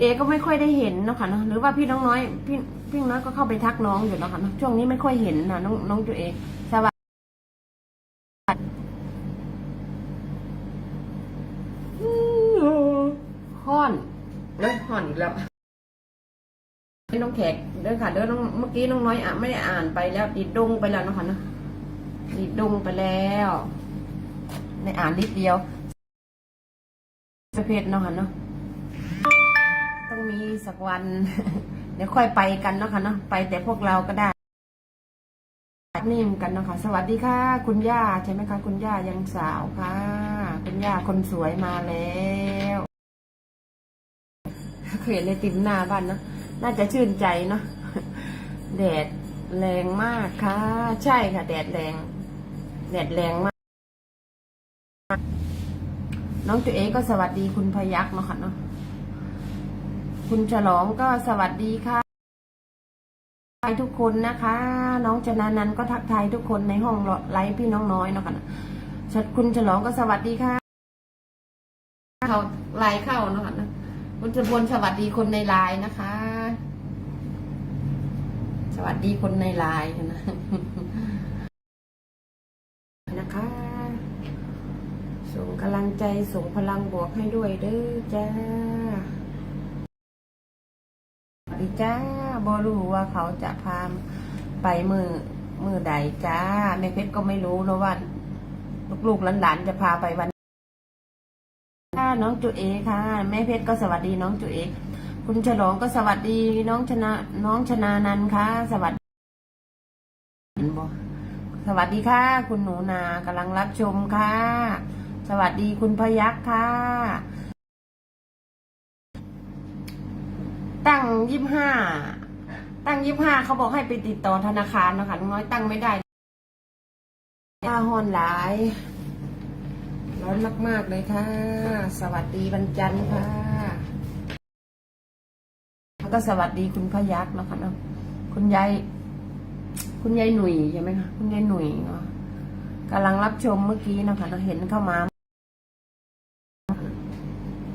เอก็ไม่ค่อยได้เห็นเนาะค่ะเนอะหรือว่าพี่น้องน้อยพี่พี่น้อยก็เข้าไปทักน้องอยู่แล้วค่ะเนอะช่วงนี้ไม่ค่อยเห็นนะน้องน้องตัวเองสวัสดีฮ้อนเลยฮ้อนอีกแล้วให้น้องแขกเด้อค่ะเด้อน้องเมื่อกี้น้องน้อยอะไม่ได้อ่านไปแล้วดิดดงไปแล้วเนาะค่ะเนอะดิดดงไปแล้วในอ่านนิดเดียวประเภทเนาะค่ะเนาะต้อง มีสักวัน เดี๋ยวค่อยไปกันเนาะค่ะเนาะไปแต่พวกเราก็ได้นิ่มกันเนาะค่ะสวัสดีค่ะ คุณย่าใช่ไหมคะคุณย่ายังสาวค่ะ คุณย่าคนสวยมาแล้วเคยเห็นในติมหน้าบ้านเนาะน่าจะชื่นใจเนาะแดดแรงมากค่ะ ใช่ค่ะ แดดแรง แดดแรงมาก น้องจุเอก็สวัสดีคุณพยักเนาะค่ะเนาะ คุณฉลองก็สวัสดีค่ะทักทุกคนนะคะ น้องจนานันก็ทักทายทุกคนในห้องไลฟ์พี่น้องน้อยเนาะค่ะชัดคุณฉลองก็สวัสดีค่ะ เขาไลน์เข้าเนาะค่ะนะคุณจะบนสวัสดีคนในไลน์นะคะ สวัสดีคนในไลน์นะนะคะส่งกำลังใจส่งพลังบวกให้ด้วยเด้อจ้า ดีจ้าบอรู้ว่าเขาจะพาไปมือมือใดจ้าแม่เพชรก็ไม่รู้นะว่าลูกๆหลานๆจะพาไปวันค่ะน้องจุเอค่ะ แม่เพชรก็สวัสดีน้องจุเอคุณฉลองก็สวัสดีน้องชนะ น้องชนานันค่ะ สวัสดีบสวัสดีค่ะ คุณหนูนากำลังรับชมค่ะ สวัสดีคุณพยักค่ะ ตั้งยี่ห้าตั้งยี่ห้าเขาบอกให้ไปติดต่อธนาคารนะคะน้องน้อยตั้งไม่ได้ยาฮอนหลาย ร้อนมาก ๆ เลยค่ะ สวัสดีวันจันค่ะแล้วก็สวัสดีคุณพยักษ์นะคะเนาะคุณยายคุณยายหนุ่ยใช่ไหมคะคุณยายหนุ่ยเนาะกำลังรับชมเมื่อกี้นะคะเราเห็นเข้ามา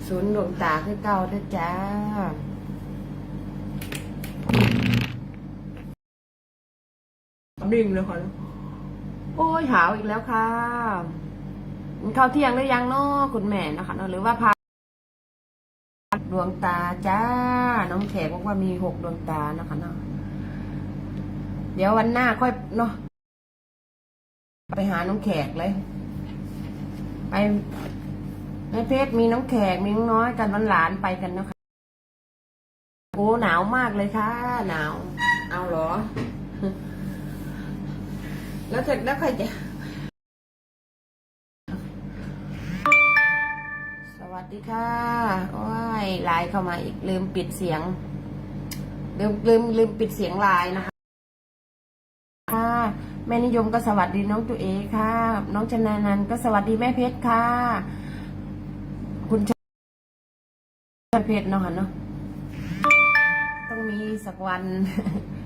ศูนย์ดวงตาคือเก่าด้อจ้า ดิ่งเลยค่ะ โอ้ยหาวอีกแล้วค่ะกินข้าวเที่ยงหรือยังเนาะคุณแม่นะคะเนาะหรือว่าพาดวงตาจ้า น้องแขกบอกว่ามีหกดวงตานะคะเนาะเดี๋ยววันหน้าค่อยเนาะไปหาน้องแขกเลย ไปในเพจมีน้องแขกมีน้องน้อยกันวันหลานไปกันเนาะคะโอ้หนาวมากเลยค่ะ หนาว เอาเหรอ แล้วเสร็จแล้วใครจะ สวัสดีค่ะ โอ้ยไลน์เข้ามาอีกลืมปิดเสียง ลืมลืมลืมปิดเสียงไลน์นะคะ ค่ะ แม่นิยมก็สวัสดีน้องตุเอค่ะ น้องชนานันก็สวัสดีแม่เพชรค่ะ คุณชแม่เพชรเนาะค่ะเนาะ ต้องมีสักวัน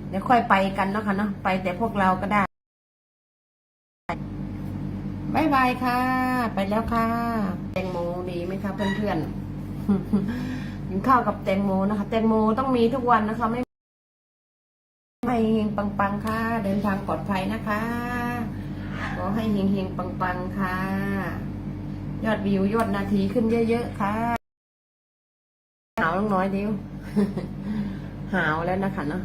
เดี๋ยวค่อยไปกันเนาะค่ะเนาะ ไปแต่พวกเราก็ได้ บายบายค่ะ ไปแล้วค่ะ แตงโมดีไหมคะเพื่อนๆกินข้าวกับแตงโมนะคะ แตงโมต้องมีทุกวันนะคะ ไม่ให้เฮงปังๆค่ะ เดินทางปลอดภัยนะคะขอให้เฮงเฮงๆปังๆค่ะ ยอดวิวยอดนาทีขึ้นเยอะๆค่ะหาวลงน้อยเดียวหาวแล้วนะคะเนาะ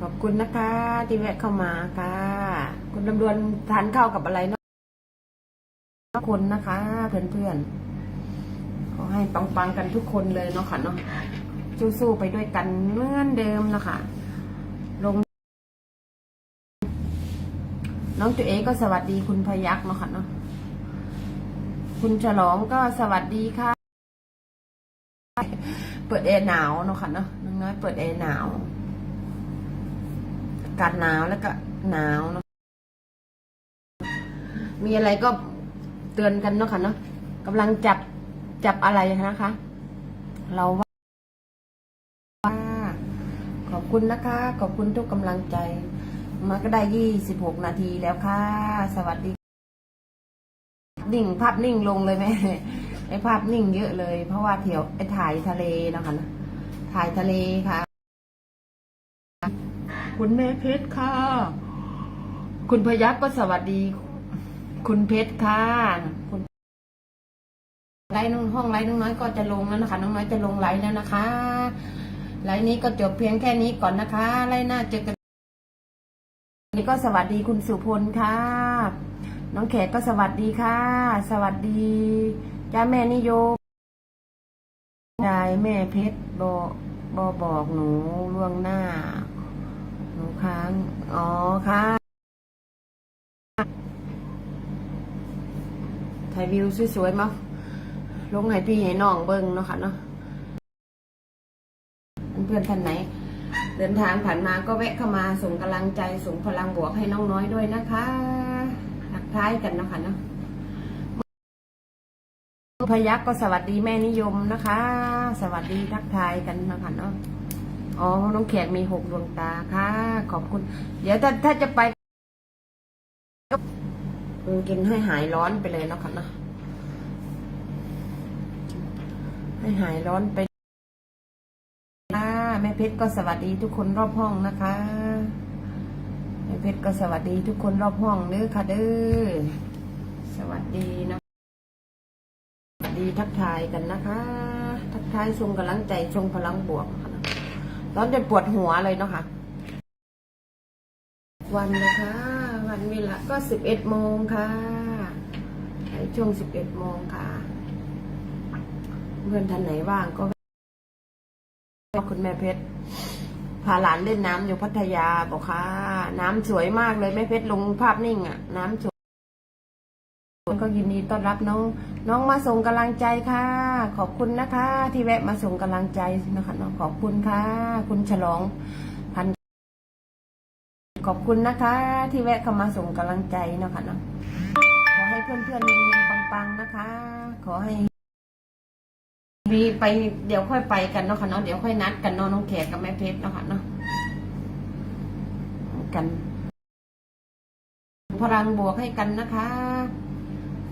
ขอบคุณนะคะ ที่แวะเข้ามาค่ะ คุณดำดวนทานข้าวกับอะไรเนาะคุณนะคะ เพื่อนๆขอให้ปังๆกันทุกคนเลยเนาะค่ะเนาะสู้ๆไปด้วยกันเหมือนเดิมนะคะลง น้องจุเอก็สวัสดีคุณพยักเนาะค่ะเนาะคุณฉลองก็สวัสดีค่ะ เปิดแอร์หนาวเนาะค่ะเนาะน้องน้อยเปิดแอร์หนาว กาศหนาวแล้วก็หนาวเนาะมีอะไรก็เตือนกันเนาะค่ะเนาะกำลังจับจับอะไรนะคะ เราว่าขอบคุณนะคะ ขอบคุณทุกกำลังใจ มาก็ได้ยี่สิบหกนาทีแล้วค่ะ สวัสดี นิ่งภาพนิ่งลงเลยแม่ไอภาพนิ่งเยอะเลย เพราะว่าเที่ยวไอถ่ายทะเลนะคะนะถ่ายทะเลค่ะ คุณแม่เพชรค่ะ คุณพยักก็สวัสดี คุณเพชรค่ะคุณไลน์น้องห้องไลน์น้องน้อยก็จะลงแล้วนะคะน้องน้อยจะลงไลน์แล้วนะคะไลน์นี้ก็จบเพียงแค่นี้ก่อนนะคะไลน์หน้าเจอกันนี่ก็สวัสดีคุณสุพลค่ะ น้องแขกก็สวัสดีค่ะ สวัสดีจ้าแม่นิยมยายแม่เพชรบอบอบอกหนูล่วงหน้า หนูค้าง อ๋อค่ะ ถ่ายวิวสวยๆมาลงให้พี่ให้น้องเบิ้งเนาะค่ะเนาะ เพื่อนท่านไหน เดินทางผ่านมาก็แวะเข้ามาส่งกำลังใจส่งพลังบวกให้น้องน้อยด้วยนะคะทักทายกันเนาะคะเนาะพยักก็สวัสดีแม่นิยมนะคะ สวัสดีทักทายกันนะคะเนาะ อ๋อน้องแขกมีหกดวงตาค่ะ ขอบคุณ เดี๋ยวถ้าถ้าจะไปก็กินให้หายร้อนไปเลยนะค่ะนะให้หายร้อนไปค่ะแม่เพชรก็สวัสดีทุกคนรอบห้องนะคะแม่เพชรก็สวัสดีทุกคนรอบห้องเด้อค่ะเด้อสวัสดีนะสวัสดีทักทายกันนะคะ ทักทายทรงกำลังใจทรงพลังบวกค่ะ ร้อนจนปวดหัวเลยเนาะค่ะ วันนะคะ วันเวลาก็สิบเอ็ดโมงค่ะในช่วงสิบเอ็ดโมงค่ะเพื่อนท่านไหนว่างก็คุณแม่เพชรพาหลานเล่นน้ำอยู่พัทยาบอกค่ะ น้ำสวยมากเลยแม่เพชรลงภาพนิ่งอะน้ำสวย ก็ยินดีต้อนรับน้อง น้องมาส่งกำลังใจค่ะ ขอบคุณนะคะ ที่แวะมาส่งกำลังใจนะคะน้องขอบคุณค่ะ คุณฉลองพันขอบคุณนะคะ ที่แวะเข้ามาส่งกำลังใจนะคะเนาะขอให้เพื่อนๆเฮงๆปังๆนะคะ ขอให้มีไปเดี๋ยวค่อยไปกันเนาะค่ะเนาะเดี๋ยวค่อยนัดกันเนาะน้องแขกกับแม่เพชรเนาะค่ะเนาะกันพลังบวกให้กันนะคะ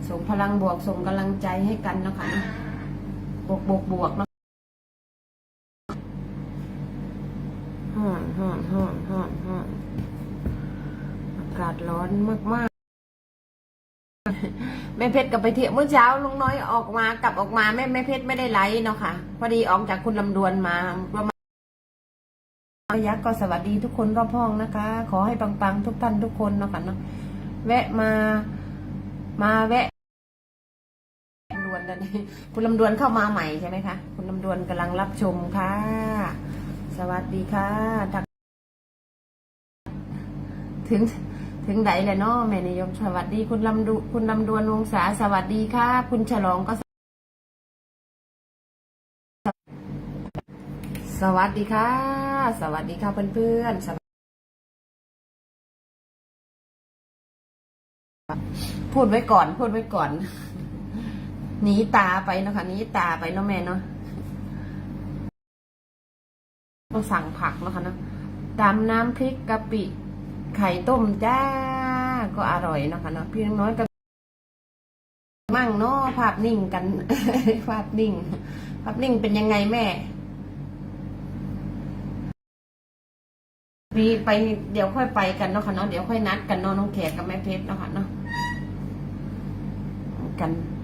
ส่งพลังบวกส่งกำลังใจให้กันนะคะบวกบวกบวกเนาะฮ่อนฮ่อนฮ่อนฮ่อนฮ่อนอากาศร้อนมากๆแม่เพชรกลับไปเที่ยวเมื่อเช้าลุงน้อยออกมากลับออกมาแม่แม่เพชรไม่ได้ไลฟ์เนาะค่ะ พอดีออกจากคุณลำดวนมาประมาณยักษ์ก็สวัสดีทุกคนรอบห้องนะคะ ขอให้ปังๆทุกท่านทุกคนเนาะค่ะเนาะแวะมามาแวะ ตอนนี้คุณลำดวนเข้ามาใหม่ใช่ไหมคะ คุณลำดวนกำลังรับชมค่ะ สวัสดีค่ะทักถึงถึงไหนแหละเนาะแม่นิยมสวัสดีคุณลำดูคุณลำดวนวงศาสวัสดีค่ะ คุณฉลองก็ สวัสดีค่ะ สวัสดีค่ะเพื่อนๆพูดไว้ก่อน พูดไว้ก่อน หนีตาไปเนาะค่ะหนีตาไปเนาะแม่เนาะต้องสั่งผักเนาะค่ะเนาะตามน้ำพริกกะปิ ไข่ต้มจ้า ก็อร่อยเนาะค่ะเนาะพี่น้อยก็มั่งเนาะภาพนิ่งกัน ภาพนิ่ง ภาพนิ่งเป็นยังไงแม่มีไปเดี๋ยวค่อยไปกันเนาะค่ะเนาะเดี๋ยวค่อยนัดกันเนาะน้องแขกกับแม่เพชรเนาะค่ะเนาะกันลำดวน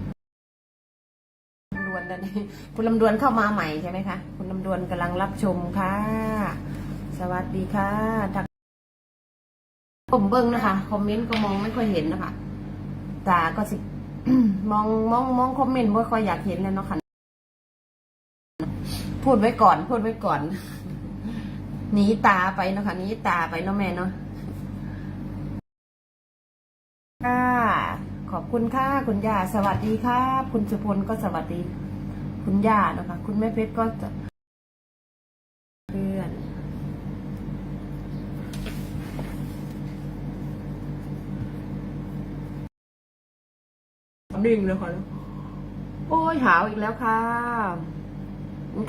ตอนนี้คุณลำดวนเข้ามาใหม่ใช่ไหมคะ คุณลำดวนกำลังรับชมค่ะ สวัสดีค่ะทักผมเบิ้งนะคะคอมเมนต์ก็มองไม่ค่อยเห็นนะคะตาก็สิมองมองมองคอมเมนต์ไม่ค่อยอยากเห็นเลยเนาะค่ะพูดไว้ก่อน พูดไว้ก่อนหนีตาไปเนาะค่ะหนีตาไปเนาะแม่เนาะค่ะขอบคุณค่ะ คุณยาสวัสดีครับ คุณสุพลก็สวัสดี คุณย่านะคะ คุณแม่เพชรก็จะเพื่อนนิ่งเลยค่ะโอ้ยหาวอีกแล้วค่ะ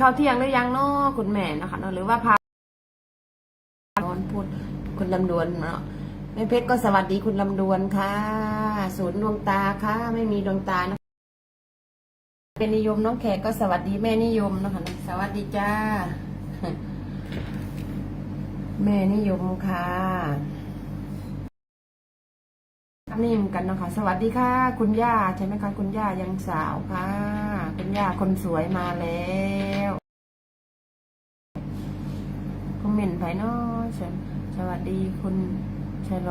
ข้าวเที่ยงหรือยังเนาะคุณแม่นะคะเนาะหรือว่าพานอนพูดคุณลำดวนเนาะแม่เพชรก็สวัสดีคุณลำดวนค่ะ ศูนย์ดวงตาค่ะ ไม่มีดวงตานะ เป็นนิยมน้องแขกก็สวัสดีแม่นิยมนะคะสวัสดีจ้า แม่นิยมค่ะนิ่มกันนะคะสวัสดีค่ะ คุณย่าใช่ไหมคะคุณย่ายังสาวค่ะ คุณย่าคนสวยมาแล้วคอมเมนต์ไปเนาะสวัสดีคุณชะล